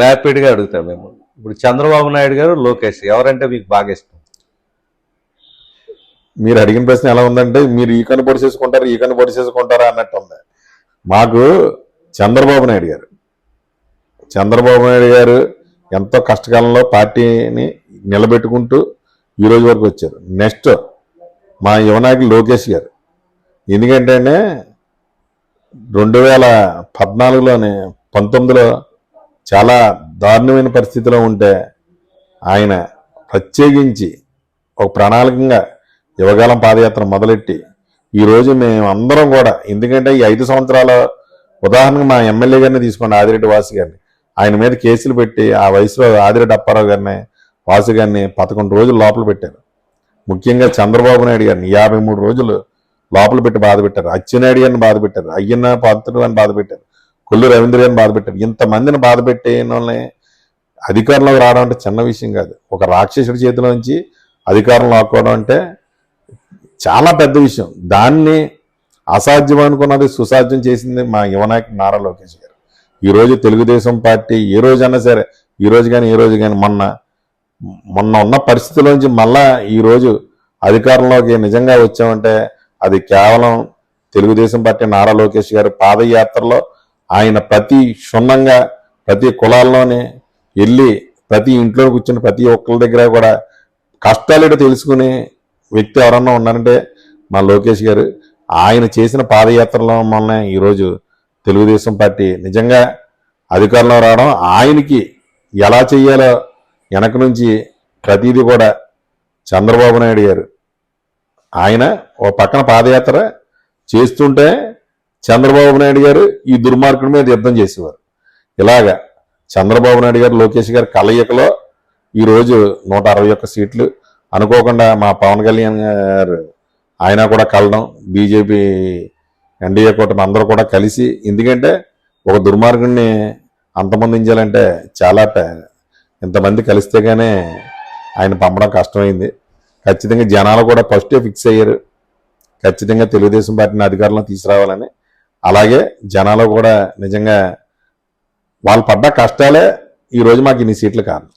ర్యాపిడ్గా అడుగుతాం మేము. ఇప్పుడు చంద్రబాబు నాయుడు గారు లోకేష్ ఎవరంటే మీకు బాగా ఇష్టం? మీరు అడిగిన ప్రశ్న ఎలా ఉందంటే మీరు ఈ కను పొడి చేసుకుంటారు ఈ కను పొడిచేసుకుంటారా అన్నట్టు ఉంది. మాకు చంద్రబాబు నాయుడు గారు చంద్రబాబు నాయుడు గారు ఎంతో కష్టకాలంలో పార్టీని నిలబెట్టుకుంటూ ఈ రోజు వరకు వచ్చారు. నెక్స్ట్ మా యువనాయకులు లోకేష్ గారు. ఎందుకంటేనే రెండు వేల పద్నాలుగులోనే పంతొమ్మిదిలో చాలా దారుణమైన పరిస్థితిలో ఉంటే ఆయన ప్రత్యేకించి ఒక ప్రణాళికంగా యువకాలం పాదయాత్ర మొదలెట్టి ఈరోజు మేము అందరం కూడా ఎందుకంటే ఈ ఐదు సంవత్సరాల ఉదాహరణకు మా ఎమ్మెల్యే గారిని తీసుకోండి ఆదిరెడ్డి వాసు గారిని. ఆయన మీద కేసులు పెట్టి ఆ వయసులో ఆదిరెడ్డి అప్పారావు గారిని వాసు గారిని పదకొండు రోజులు లోపల పెట్టారు. ముఖ్యంగా చంద్రబాబు నాయుడు గారిని యాభై మూడు రోజులు లోపల పెట్టి బాధ పెట్టారు. అచ్చెన్నాయుడు గారిని బాధ పెట్టారు. అయ్యన్న పాత్రుడు అని బాధ పెట్టారు. కొల్లు రవీంద్ర గారిని బాధ పెట్టారు ఇంతమందిని బాధ వాళ్ళని అధికారంలోకి రావడం అంటే చిన్న విషయం కాదు. ఒక రాక్షసుడి చేతిలో నుంచి అధికారం లాక్కోవడం అంటే చాలా పెద్ద విషయం. దాన్ని అసాధ్యం అనుకున్నది సుసాధ్యం చేసింది మా యువనాయకు నారా లోకేష్ గారు. ఈరోజు తెలుగుదేశం పార్టీ ఏ రోజైనా సరే ఈ రోజు కానీ ఏ రోజు కానీ మొన్న మొన్న ఉన్న పరిస్థితుల్లోంచి మళ్ళా ఈ రోజు అధికారంలోకి నిజంగా వచ్చామంటే అది కేవలం తెలుగుదేశం పార్టీ నారా లోకేష్ గారు పాదయాత్రలో ఆయన ప్రతి క్షుణ్ణంగా ప్రతి కులాల్లోనే వెళ్ళి ప్రతి ఇంట్లో కూర్చుని ప్రతి ఒక్కరి దగ్గర కూడా కష్టాలేటో తెలుసుకునే వ్యక్తి ఎవరన్నా ఉన్నారంటే మా లోకేష్ గారు. ఆయన చేసిన పాదయాత్రలో మొన్న ఈరోజు తెలుగుదేశం పార్టీ నిజంగా అధికారంలో రావడం ఆయనకి ఎలా చెయ్యాలో వెనక నుంచి ప్రతిదీ కూడా చంద్రబాబు నాయుడు గారు. ఆయన ఓ పక్కన పాదయాత్ర చేస్తుంటే చంద్రబాబు నాయుడు గారు ఈ దుర్మార్గుడి మీద యుద్ధం చేసేవారు. ఇలాగా చంద్రబాబు నాయుడు గారు లోకేష్ గారు కలయికలో ఈరోజు నూట అరవై ఒక్క సీట్లు. అనుకోకుండా మా పవన్ కళ్యాణ్ గారు ఆయన కూడా కలడం బీజేపీ ఎన్డీఏ కూటమి అందరూ కూడా కలిసి ఎందుకంటే ఒక దుర్మార్గుడిని అంతమందించాలంటే చాలా ప- ఇంతమంది కలిస్తేగానే ఆయన పంపడం కష్టమైంది. ఖచ్చితంగా జనాలు కూడా ఫస్టే ఫిక్స్ అయ్యారు. ఖచ్చితంగా తెలుగుదేశం పార్టీని అధికారంలో తీసుకురావాలని. అలాగే జనాలు కూడా నిజంగా వాళ్ళు పడ్డ కష్టాలే ఈరోజు మాకు ఇన్ని సీట్లు కారణం.